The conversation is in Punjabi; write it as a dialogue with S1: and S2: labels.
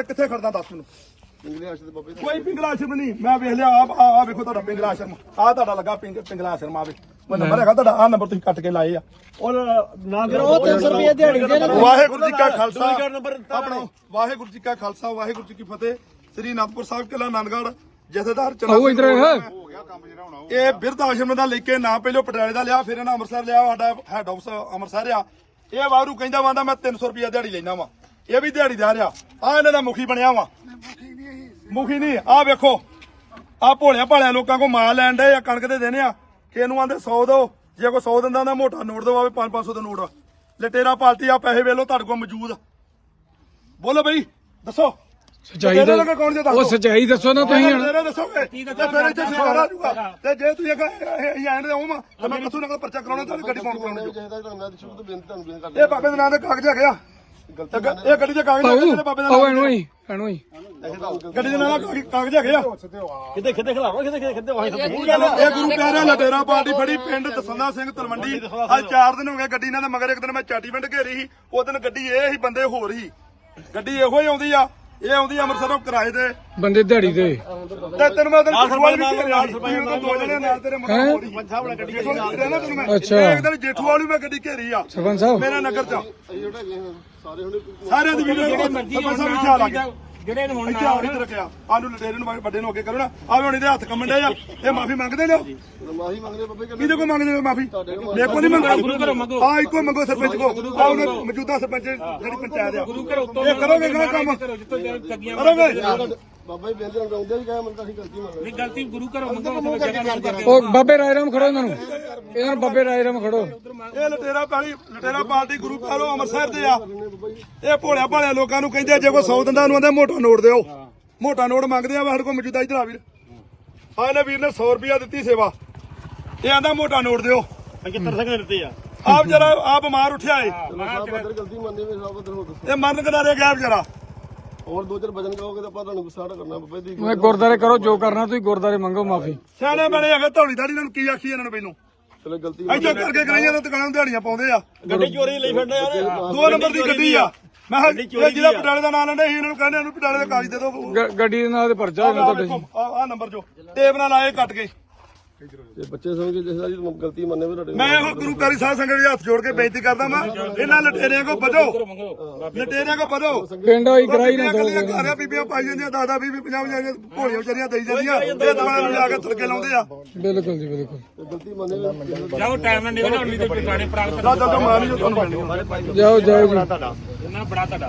S1: ਤੇਰੇ ਕਿੱਥੇ ਖੜਦਾ ਦੱਸ ਮੈਨੂੰ?
S2: ਇੰਗਲਿਸ਼ ਆਸ਼ਰ ਦੇ ਬਾਬੇ
S1: ਕੋਈ ਪਿੰਗਲਾ ਆਸ਼ਰਮ ਨਹੀਂ। ਮੈਂ ਵੇਖ ਲਿਆ ਆ ਆ ਵੇਖੋ ਤੁਹਾਡਾ ਪਿੰਗਲਾ ਆਸ਼ਰਮ। ਆ ਤੁਹਾਡਾ ਲੱਗਾ ਪਿੰਗ ਪਿੰਗਲਾ ਆਸ਼ਰਮ ਆਵੇ ਉਹ ਨੰਬਰ ਹੈਗਾ ਤੁਹਾਡਾ ਆ ਨੰਬਰ ਤੁਸੀਂ ਕੱਟ ਕੇ ਲਾਏ ਆ।
S3: ਔਰ ਨਾ
S4: ਉਹ 300 ਰੁਪਏ ਦਿਹਾੜੀ ਦੇ ਨਾ
S1: ਵਾਹਿਗੁਰੂ ਜੀ ਕਾ ਖਾਲਸਾ। ਆਪਣਾ ਵਾਹਿਗੁਰੂ ਜੀ ਕਾ ਖਾਲਸਾ ਵਾਹਿਗੁਰੂ ਜੀ ਕੀ ਫਤਿਹ। ਸ੍ਰੀ ਅਨੰਦਪੁਰ ਸਾਹਿਬ ਕਿਲਾ ਆਨੰਦਗੜ੍ਹ ਜਥੇਦਾਰ ਚੰਨਾ
S5: ਆਓ ਇੱਧਰ।
S2: ਹੋ ਗਿਆ ਕੰਮ ਜਿਹੜਾ ਹੋਣਾ
S1: ਇਹ ਬਿਰਧ ਆਸ਼ਰਮ ਦਾ ਲੈ ਕੇ ਨਾ ਪਹਿਲਾਂ ਪਟਿਆਲੇ ਦਾ ਲਿਆ ਫਿਰ ਇਹਨਾਂ ਅੰਮ੍ਰਿਤਸਰ ਲਿਆ ਸਾਡਾ ਹੈਡ ਆਫਿਸ ਅੰਮ੍ਰਿਤਸਰ ਆ। ਇਹ ਵਾਰੂ ਕਹਿੰਦਾ ਵਾਂਦਾ ਮੈਂ 300 ਰੁਪਿਆ ਦਿਹਾੜੀ ਲੈਣਾ ਵਾ। ਇਹ ਵੀ ਦਿਹਾੜੀ ਦਾ ਰਿਹਾ। ਆ ਇਹਨਾਂ ਦਾ ਮੁਖੀ ਬਣਿਆ ਵਾ। ਮੁਖੀ ਨਹੀਂ ਆ ਵੇਖੋ। ਆ ਭੋਲਿਆ ਭਾਲਿਆ ਲੋਕਾਂ ਕੋ ਮਾਲ ਲੈਣ ਦੇ ਆ ਕਣਕ ਦੇ ਦੇਣੇ ਆ। ਕਿ ਇਹਨੂੰ ਆਂਦੇ 100 ਦੋ ਜੇ ਕੋ 100 ਦਿੰਦਾ ਤਾਂ ਮੋਟਾ ਨੋਟ ਦੋ ਆਵੇ 5-500 ਦਾ ਨੋਟ। ਲਟੇਰਾ ਪਾਲਟੀ ਆ ਪੈਸੇ ਵੇਲੋ ਤੁਹਾਡੇ ਕੋਲ ਮੌਜੂਦ। ਬੋਲੋ ਬਈ ਦੱਸੋ।
S5: ਸਚਾਈ ਦਾ ਉਹ। ਸਚਾਈ ਦੱਸੋ ਨਾ ਤੁਸੀਂ ਹੁਣ।
S1: ਮੇਰੇ ਦੱਸੋਗੇ? ਤੇ ਫਿਰ ਇੱਥੇ ਸ਼ਿਕਾਰ ਆ ਜਾਊਗਾ ਤੇ ਜੇ ਤੁਸੀਂ ਇਹ ਐਂਡ ਦੇ ਆਉਂ ਤਾਂ ਮੈਂ ਕਿਥੋਂ ਨਕਲ ਪਰਚਾ ਕਰਾਉਣਾ ਤੇ ਗੱਡੀ ਪਾਉਣ ਕਰਾਉਣੀ। ਜੋ
S2: ਚਾਹੀਦਾ ਤੁਹਾਨੂੰ ਮੈਂ ਸ਼ੁਰੂ ਤੋਂ ਬੇਨਤੀ ਤੁਹਾਨੂੰ ਬੇਨਤੀ
S1: ਇਹ ਬਾਬੇ ਦੇ ਨਾਂ ਦੇ ਕਾਗਜ਼ ਹੈਗੇ ਆ। ਗ- ਇਹ ਗੱਡੀ ਦੇ ਕਾਗਜ਼ ਹੈਗੇ ਜਿਹੜੇ ਬਾਬੇ ਦੇ
S5: ਪਾਉ
S1: ਨਾਂ
S5: ਇਹਨੂੰ ਹੀ ਇਹਨੂੰ ਹੀ।
S1: ਗੱਡੀ ਦੇ ਨਾਂ ਦੇ ਕਾਗਜ਼- ਕਾਗਜ਼ ਹੈਗੇ ਆ।
S3: ਕਿਤੇ ਕਿਤੇ ਖਿਲਾਵਾ ਕਿਤੇ ਕਿਤੇ ਕਿਤੇ ਵਾਹੀ ਸਭ
S1: ਇਹ ਗੁਰੂ ਪਿਆਰਿਆ ਲਟੇਰਾ ਪਾਰਟੀ ਫੜੀ ਪਿੰਡ ਦਸੰਦਾ ਸਿੰਘ ਤਲਵੰਡੀ। ਅੱਜ 4 ਦਿਨ ਹੋ ਗਏ ਗੱਡੀ ਇਹਨਾਂ ਦੇ ਮਗਰ ਇੱਕ ਦਿਨ ਮੈਂ ਚਾਟੀ ਪਿੰਡ ਘੇਰੀ ਸੀ ਉਹ ਦਿਨ ਗੱਡੀ ਇਹ ਹੀ ਬੰਦੇ ਹੋਰ ਹੀ ਗੱਡੀ ਇਹੋ ਹੀ ਆਉਂਦੀ ਆ। ਇਹ ਆਉਂਦੀ ਆ ਅੰਮ੍ਰਿਤਸਰੋਂ ਕਿਰਾਏ ਤੇ।
S5: ਬੰਦੇ ਦਿਹਾੜੀ ਤੇ।
S1: ਤੇ ਤੈਨੂੰ ਮੈਂ ਦਿਨ
S3: ਨਾਲ
S1: ਜੇਠੂਵਾਲ ਵੀ ਘੇਰਿਆ ਸੀ ਤੁਸੀਂ ਉਦੋਂ ਦੋ ਜਣੇ ਨਾਲ ਤੇਰੇ ਮਗਰ
S5: ਹੈਂ?
S1: ਹੋਰ
S3: ਨਾਲ ਗੱਡੀ
S1: ਨਾ ਤੈਨੂੰ ਮੈਂ।
S5: ਅੱਛਾ।
S1: ਇੱਕ ਦਿਨ ਜੇਠੂਵਾਲ ਵੀ ਮੈਂ ਗੱਡੀ ਘੇਰੀ ਆ।
S5: ਸਰਪੰਚ ਸਾਹਿਬ।
S1: ਮੇਰੇ ਨਗਰ ਚ।
S2: ਸਾਰੇ ਹੁਣ
S1: ਸਾਰਿਆਂ ਦੀ ਵੀਡੀਓ ਸਰਪੰਚ ਸਾਹਿਬ ਆ ਲੱਗੇ
S3: ਜਿਹੜੇ ਨੂੰ ਹੁਣ
S1: ਇੱਥੇ ਆ ਇੱਧਰ ਰੱਖਿਆ ਆਨੂੰ ਲਟੇਰੇ ਨੂੰ ਵੱਡੇ ਨੂੰ ਅੱਗੇ ਕਰੋ ਨਾ। ਆਵੇ ਹੁਣ ਇਹਦੇ ਹੱਥ ਕੰਮਣ ਡੇ ਆ। ਇਹ ਮਾਫੀ ਮੰਗਦੇ ਨੇ
S2: ਮਾਹੀ ਮੰਗਦੇ ਬਾਬੇ ਕਹਿੰਦੇ
S1: ਕਿਹਦੇ ਕੋ ਮੰਗਦੇ ਨੇ ਮਾਫੀ? ਮੇਰੇ ਕੋ ਨਹੀਂ ਮੰਗਦੇ। ਆ ਇੱਕੋ ਮੰਗੋ ਸਰਪੰਚ ਕੋ। ਆ ਮੌਜੂਦਾ ਸਰਪੰਚ ਜਿਹੜੀ ਪੰਚਾਇਤ ਆ। ਇਹ ਕਰੋਗੇ ਕੰਮ? ਕਰੋਗੇ?
S2: ਬਾਬਾ ਜੀ ਬੇਨਤੀ ਨਾਲ ਆਉਂਦੇ ਵੀ ਕਹੇ ਮਨ ਤਾਂ ਅਸੀਂ ਗਲਤੀ ਮੰਗ ਲਈ
S3: ਗਲਤੀ ਗੁਰੂ ਘਰੋਂ ਮੰਗੋ ਜਗ੍ਹਾ ਨੂੰ
S5: ਉਹ ਬਾਬੇ ਰਾਏ ਰਾਮ ਖੜੋ ਇਹਨਾਂ ਨੂੰ। ਇਹਨਾਂ ਨੂੰ ਬਾਬੇ ਰਾਏ ਰਾਮ ਖੜੋ।
S1: ਇਹ ਲਟੇਰਾ ਪਾਲੀ ਲਟੇਰਾ ਪਾਰਟੀ ਗੁਰੂ ਕਾਲੋ ਅੰਮ੍ਰਿਤਸਰ ਦੇ ਆ। ਇਹ ਭੋਲਿਆ ਭਾਲਿਆ ਲੋਕਾਂ ਨੂੰ ਕਹਿੰਦੇ ਜੇ ਕੋਈ 100 ਦਿੰਦਾ ਉਹਨੂੰ ਆਂਦੇ ਮੋਟਾ ਨੋਟ ਦਿਓ। ਮੋਟਾ ਨੋਟ ਮੰਗਦੇ ਆ ਸਾਡੇ ਕੋਲ ਮੌਜੂਦਾ ਇਧਰ ਆ ਵੀਰ ਆ ਇਹਨੇ ਵੀਰ ਨੇ 100 ਰੁਪਿਆ ਦਿੱਤੀ ਸੇਵਾ। ਇਹ ਆਂਦਾ ਮੋਟਾ ਨੋਟ ਦਿਓ।
S3: 75 ਸੈਕਿੰਡ ਦਿੱਤੇ ਆ?
S1: ਆਪ ਜਰਾ ਆ ਬਿਮਾਰ ਉੱਠਿਆ ਏ।
S2: ਸਾਹਿਬ ਬਦਰ ਗਲਤੀ ਮੰਨਦੇ ਵੀ ਸਾਹਿਬ ਬਦਰ ਹੋ ਦੱਸੋ।
S1: ਇਹ ਮਰਨ ਕਿਨਾਰੇ ਗਿਆ ਵਿਚਾਰਾ
S2: ਹੋਰ ਦੋ ਚਾਰ ਵਜਨ ਕਹੋਗੇ ਤਾਂ ਆਪਾਂ ਤੁਹਾਨੂੰ ਗੁੱਸਾ ਨਾ ਕਰਨਾ ਬਾਬਾ ਜੀ
S5: ਮੈਂ ਗੁਰਦਾਰੇ ਕਰੋ ਜੋ ਕਰਨਾ ਤੁਸੀਂ ਗੁਰਦਾਰੇ ਮੰਗੋ ਮਾਫੀ।
S1: ਸਿਆਣੇ ਬਣੇ ਹੈਗੇ ਧੌਲੀ ਦਾੜੀ ਇਹਨਾਂ ਨੂੰ ਕੀ ਆਖੀ ਇਹਨਾਂ ਨੂੰ ਮੈਨੂੰ
S2: ਚਲੋ ਗਲਤੀ
S1: ਇੱਥੇ ਕਰਕੇ ਕਰਾਈਆਂ ਨੇ ਦੁਕਾਨਾਂ ਦਿਹਾੜੀਆਂ ਪਾਉਂਦੇ ਆ।
S3: ਗੱਡੀ ਚੋਰੀ ਲਈ ਫਿਰਦੇ ਯਾਰ।
S1: ਦੋ ਨੰਬਰ ਦੀ ਗੱਡੀ ਆ। ਮੈਂ ਜਿਹੜਾ ਪਟਾਲੇ ਦਾ ਨਾਂ ਲੈਂਦੇ ਸੀ ਇਹਨਾਂ ਨੂੰ ਕਹਿੰਦੇ ਇਹਨੂੰ ਪਟਾਲੇ ਦਾ ਕਾਗਜ਼ ਦੇ ਦਿਓ।
S5: ਗੱਡੀ ਦੇ ਨਾਲ ਤੇ ਪਰਚਾ ਹੋਣਾ ਤੁਹਾਡੇ
S1: ਆ ਆ ਨੰਬਰ ਜੋ। ਟੇਪ ਨਾਲ ਆਏ ਕੱਟ ਕੇ।
S2: ਤੇ ਬੱਚੇ ਸਮਝ ਕੇ ਜਿਸ ਦਾ ਜੀ ਗਲਤੀ ਮੰਨੇ ਵੀ ਤੁਹਾਡੇ
S1: ਮੈਂ ਇਹੋ ਗੁਰੂ ਪਿਆਰੀ ਸਾਹਿਬ ਸੰਗਤ ਦੇ ਹੱਥ ਜੋੜ ਕੇ ਬੇਨਤੀ ਕਰਦਾ ਮੈਂ ਇਹਨਾਂ ਲਟੇਰਿਆਂ ਕੋ ਬਚੋ ਲਟੇਰਿਆਂ ਕੋ ਬਚੋ
S5: ਪਿੰਡ ਹੋਈ ਕਰਾਈ ਨਾ ਦੋ
S1: ਘਰਿਆ ਬੀਬੀਆਂ ਪਾਈ ਜਾਂਦੀਆਂ ਦਾਦਾ ਬੀਬੀ ਪੰਜਾਹ ਪੰਜਾਹ ਭੋਲੀਆਂ ਵਿਚਾਰੀਆਂ ਦੇਈ ਜਾਂਦੀਆਂ ਇਹ ਦੁਕਾਨਾਂ ਨੂੰ ਜਾ ਕੇ ਥੜਕੇ ਲਾਉਂਦੇ ਆ।
S5: ਬਿਲਕੁਲ ਜੀ ਬਿਲਕੁਲ।
S2: ਗਲਤੀ ਮੰਨੇ
S3: ਜਾਓ ਟਾਈਮ ਨਾਲ ਨਿਕਲ ਆਉਣੀ ਤੇ ਪੁਰਾਣੇ
S1: ਮਿਲਣੀ
S5: ਜਾਓ ਜਾਓ ਜੀ।
S3: ਨਾ ਬੜਾ ਤੁਹਾਡਾ।